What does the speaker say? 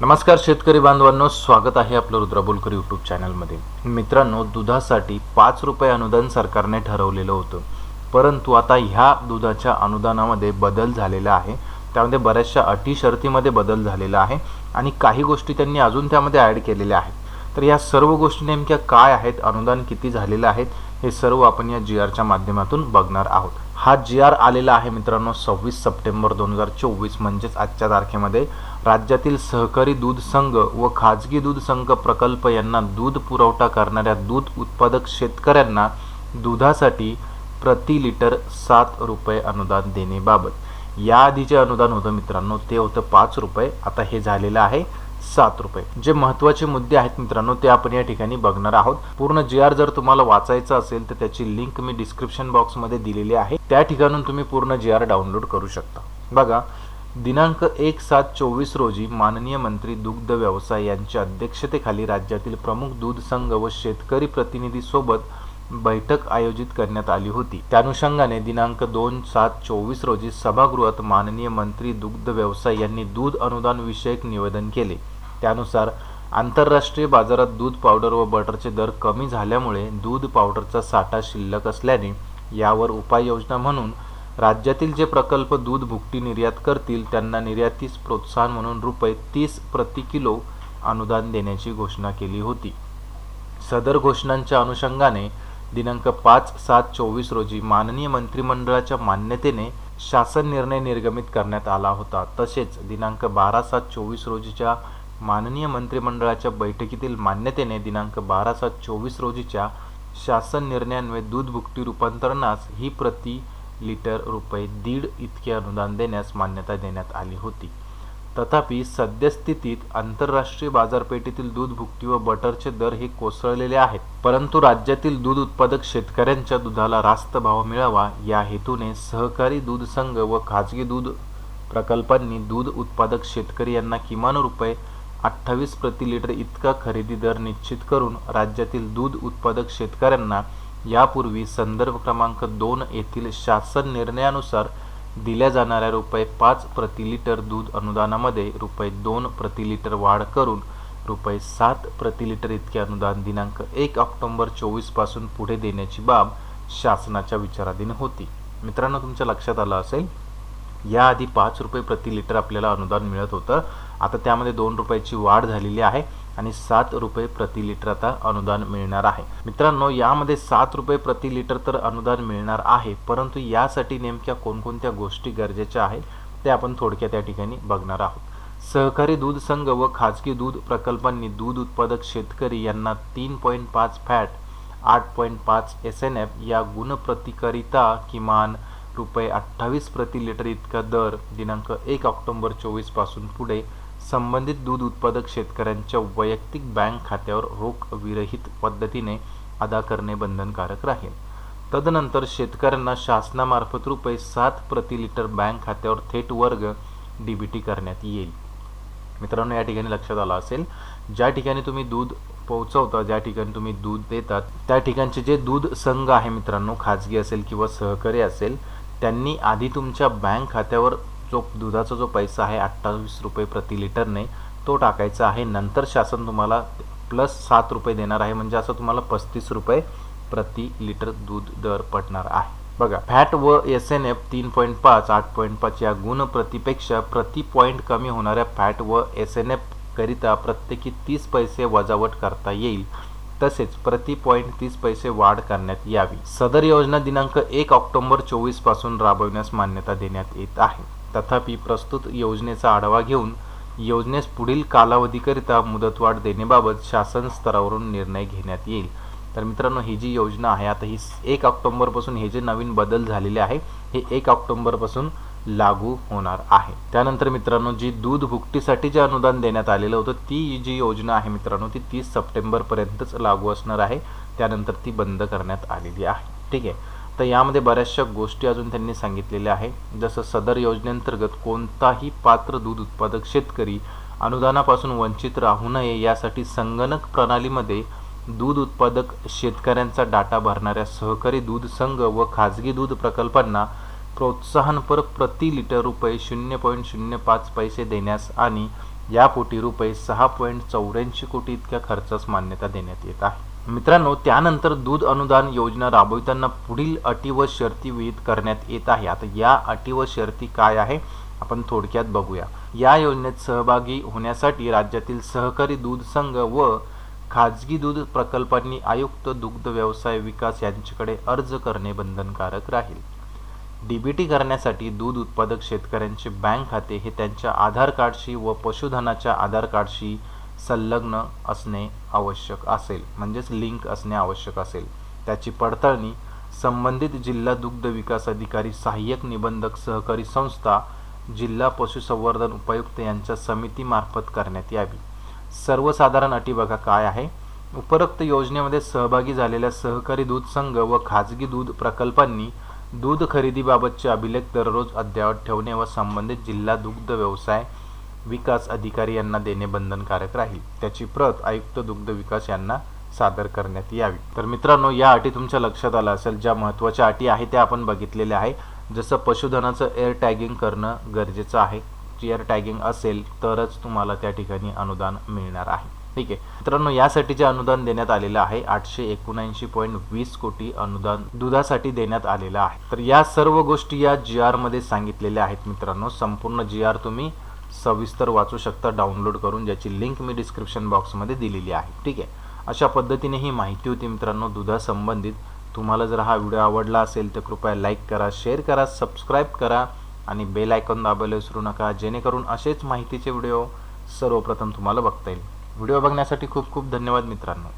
नमस्कार शेतकरी बांधवांनो स्वागत आहे आपलं रुद्राबोलकर यूट्यूब चॅनलमध्ये मित्रांनो दुधासाठी पाच रुपये अनुदान सरकारने ठरवलेलं होतं. परंतु आता ह्या दुधाच्या अनुदानामध्ये बदल झालेला आहे. त्यामध्ये बऱ्याचशा अटी शर्तीमध्ये बदल झालेला आहे आणि काही गोष्टी त्यांनी अजून त्यामध्ये ॲड केलेल्या आहेत. तर या सर्व गोष्टी नेमक्या काय आहेत? अनुदान किती झालेलं आहेत हे सर्व आपण या जी आरच्या माध्यमातून बघणार आहोत. हा जी आर आलेला आहे मित्रांनो सव्वीस सप्टेंबर दोन हजार चोवीस म्हणजेच आजच्या तारखेमध्ये. राज्यातील सहकारी दूध संघ व खाजगी दूध संघ प्रकल्प यांना दूध पुरवठा करणाऱ्या दूध उत्पादक शेतकऱ्यांना दुधासाठी प्रति लिटर सात रुपये अनुदान देण्याबाबत याआधी जे अनुदान होतं मित्रांनो ते होतं पाच रुपये. आता हे झालेलं आहे. सात रुपये. जे महत्त्वाचे मुद्दे आहेत मित्रांनो ते आपण या ठिकाणी बघणार आहोत. पूर्ण जी आर जर तुम्हाला वाचायचं असेल तर त्याची लिंक मी डिस्क्रिप्शन बॉक्समध्ये दिलेली आहे. त्या ठिकाणून तुम्ही पूर्ण जी आर डाउनलोड करू शकता. बघा दिनांक एक सात चोवीस रोजी माननीय मंत्री दुग्ध व्यवसाय यांच्या अध्यक्षतेखाली राज्यातील प्रमुख दूध संघ व शेतकरी प्रतिनिधी सोबत बैठक आयोजित करण्यात आली होती. त्या अनुषंगाने दिनांक दोन सात चोवीस रोजी सभागृहात माननीय मंत्री दुग्ध व्यवसाय यांनी दूध अनुदान विषयक निवेदन केले. त्यानुसार आंतरराष्ट्रीय बाजारात दूध पावडर व बटरचे दर कमी झाल्यामुळे दूध पावडरचा साठा शिल्लक असल्याने यावर उपाययोजना म्हणून राज्यातील जे प्रकल्प दूध भुकटी निर्यात करतील त्यांना निर्यातीस प्रोत्साहन म्हणून रुपये तीस प्रति किलो अनुदान देण्याची घोषणा केली होती. सदर घोषणांच्या अनुषंगाने दिनांक पाच सात चोवीस रोजी माननीय मंत्रिमंडळाच्या मान्यतेने शासन निर्णय निर्गमित करण्यात आला होता. तसेच दिनांक बारा सात चोवीस रोजीच्या माननीय मंत्रिमंडळाच्या बैठकीतील मान्यतेने दिनांक बारा सात चोवीस रोजीच्या शासन निर्णयान्वये दूध भुकटी रूपांतरणास ही प्रति लिटर रुपये दीड इतके अनुदान देण्यास मान्यता देण्यात आली होती. तथापि सद्यस्थितीत आंतरराष्ट्रीय बाजारपेठेतील दूध भुकटी व बटरचे दर हे कोसळलेले आहेत. परंतु राज्यातील दूध उत्पादक शेतकऱ्यांच्या दुधाला रास्त भाव मिळावा या हेतूने सहकारी दूध संघ व खाजगी दूध प्रकल्पांनी दूध उत्पादक शेतकरी यांना किमान रुपये अठ्ठावीस प्रति लिटर इतका खरेदी दर निश्चित करून राज्यातील दूध उत्पादक शेतकऱ्यांना यापूर्वी संदर्भ क्रमांक दोन येथील शासन निर्णयानुसार दिल्या जाणाऱ्या रुपये पाच प्रति लिटर दूध अनुदानामध्ये रुपये दोन प्रति लिटर वाढ करून रुपये सात प्रति लिटर इतके अनुदान दिनांक एक ऑक्टोंबर चोवीसपासून पुढे देण्याची बाब शासनाच्या विचाराधीन होती. मित्रांनो तुमच्या लक्षात आलं असेल? याआधी पाच रुपये प्रति लिटर आपल्याला अनुदान मिळत होतं. आता त्यामध्ये दोन रुपयाची वाढ झालेली आहे आणि सात रुपये प्रति लिटर आता अनुदान मिळणार आहे. मित्रांनो यामध्ये सात रुपये प्रति लिटर तर अनुदान मिळणार आहे परंतु यासाठी नेमक्या कोणकोणत्या गोष्टी गरजेच्या आहेत ते आपण थोडक्यात या ठिकाणी बघणार आहोत. सहकारी दूध संघ व खाजगी दूध प्रकल्पांनी दूध उत्पादक शेतकरी यांना तीन पॉईंट पाच फॅट आठ पॉईंट पाच एस एन एफ या गुणप्रतिकारिता किमान रुपये अठ्ठावीस प्रति लिटर इतका दर दिनांक एक ऑक्टोंबर चोवीसपासून पुढे संबंधित दूध उत्पादक शेतकऱ्यांच्या वैयक्तिक बँक खात्यावर रोख विरहित पद्धतीने अदा करणे बंधनकारक राहील. तदनंतर शेतकऱ्यांना शासनामार्फत रुपये सात प्रति लिटर बँक खात्यावर थेट वर्ग डीबीटी करण्यात येईल. मित्रांनो या ठिकाणी लक्षात आलं असेल ज्या ठिकाणी तुम्ही दूध पोहोचवता ज्या ठिकाणी तुम्ही दूध देतात त्या ठिकाणचे जे दूध संघ आहे मित्रांनो खाजगी असेल किंवा सहकारी असेल त्यांनी आधी तुमच्या बँक खात्यावर जो दुधाचा जो पैसा आहे अठ्ठावीस रुपये प्रति लिटरने तो टाकायचा आहे. नंतर शासन तुम्हाला प्लस सात रुपये देणार आहे. म्हणजे असं तुम्हाला पस्तीस रुपये प्रति लिटर दूध दर पडणार आहे. बघा फॅट व एस एन एफ तीन पॉईंट पाच आठ पॉईंट पाच या गुणप्रतीपेक्षा प्रति पॉईंट कमी होणाऱ्या फॅट व एस एन एफ करिता प्रत्येकी तीस पैसे वजावट करता येईल. तसेच प्रति पॉईंट तीस पैसे वाढ करण्यात यावी. सदर योजना दिनांक एक ऑक्टोबर चोवीसपासून राबविण्यास मान्यता देण्यात येत आहे. तथापि प्रस्तुत योजनेचा आढावा घेऊन योजनेस पुढील कालावधीकरिता मुदतवाढ देण्याबाबत शासन स्तरावरून निर्णय घेण्यात येईल. तर मित्रांनो ही जी योजना आहे आता ही एक ऑक्टोंबरपासून हे जे नवीन बदल झालेले आहे हे एक ऑक्टोंबरपासून लागू होणार आहे. त्यानंतर मित्रांनो जी दूध भुकटीसाठी जे अनुदान देण्यात आलेलं होतं ती जी योजना आहे मित्रांनो ती तीस सप्टेंबरपर्यंतच लागू असणार आहे. त्यानंतर ती बंद करण्यात आलेली आहे. ठीक आहे. तर यामध्ये बऱ्याचशा गोष्टी अजून त्यांनी सांगितलेल्या आहे जसं सदर योजनेअंतर्गत कोणताही पात्र दूध उत्पादक शेतकरी अनुदानापासून वंचित राहू नये यासाठी संगणक प्रणालीमध्ये दूध उत्पादक शेतकऱ्यांचा डाटा भरणाऱ्या सहकारी दूध संघ व खाजगी दूध प्रकल्पांना प्रोत्साहनपर प्रति लिटर रुपये शून्य पॉईंट शून्य पाच पैसे देण्यास आणि यापोटी रुपये सहा पॉईंट चौऱ्याऐंशी कोटी इतक्या खर्चास मान्यता देण्यात येत आहे. मित्रांनो त्यानंतर दूध अनुदान योजना राबविताना पुढील अटी व शर्ती विहित करण्यात येत आहे. आता या अटी व शर्ती काय आहे आपण थोडक्यात बघूया. या योजनेत सहभागी होण्यासाठी राज्यातील सहकारी दूध संघ व खाजगी दूध प्रकल्पांनी आयुक्त दुग्ध व्यवसाय विकास यांच्याकडे अर्ज करणे बंधनकारक राहील. डीबीटी करण्यासाठी दूध उत्पादक शेतकऱ्यांचे बँक खाते हे त्यांच्या आधार कार्डशी व पशुधनाच्या आधार कार्डशी संलग्न असणे आवश्यक असेल. म्हणजेच लिंक असणे आवश्यक असेल. त्याची पडताळणी संबंधित जिल्हा दुग्ध विकास अधिकारी सहाय्यक निबंधक सहकारी संस्था जिल्हा पशुसंवर्धन उपायुक्त यांच्या समितीमार्फत करण्यात यावी. सर्वसाधारण अटी बघा काय आहे? उपरोक्त योजनेमध्ये सहभागी झालेल्या सहकारी दूध संघ व खाजगी दूध प्रकल्पांनी दूध खरेदीबाबतचे अभिलेख दररोज अद्ययावत ठेवणे व संबंधित जिल्हा दुग्ध व्यवसाय विकास अधिकारी यांना देणे बंधनकारक राहील. त्याची प्रत आयुक्त दुग्ध विकास यांना सादर करण्यात यावी. तर मित्रांनो या अटी तुमच्या लक्षात आल्या असेल ज्या महत्त्वाच्या अटी आहे त्या आपण बघितलेल्या आहे जसं पशुधनाचं एअर टॅगिंग करणं गरजेचं आहे. एअर टॅगिंग असेल तरच तुम्हाला त्या ठिकाणी अनुदान मिळणार आहे. ठीक आहे. मित्रांनो यासाठी जे अनुदान देण्यात आलेलं आहे आठशे एकोणऐंशी पॉईंट वीस कोटी अनुदान दुधासाठी देण्यात आलेलं आहे. तर या सर्व गोष्टी या जी आरमध्ये सांगितलेल्या आहेत मित्रांनो. संपूर्ण जी आर तुम्ही सविस्तर वाचू शकता डाउनलोड करून ज्याची लिंक मी डिस्क्रिप्शन बॉक्समध्ये दिलेली आहे. ठीक आहे? अशा पद्धतीने ही माहिती होती मित्रांनो दुधासंबंधित तुम्हाला जर हा व्हिडिओ आवडला असेल तर कृपया लाईक करा शेअर करा सबस्क्राईब करा आणि बेल आयकॉन दाबायला विसरू नका जेणेकरून असेच माहितीचे व्हिडिओ सर्वप्रथम तुम्हाला बघता येईल. व्हिडिओ बघण्यासाठी खूप खूप धन्यवाद मित्रांनो.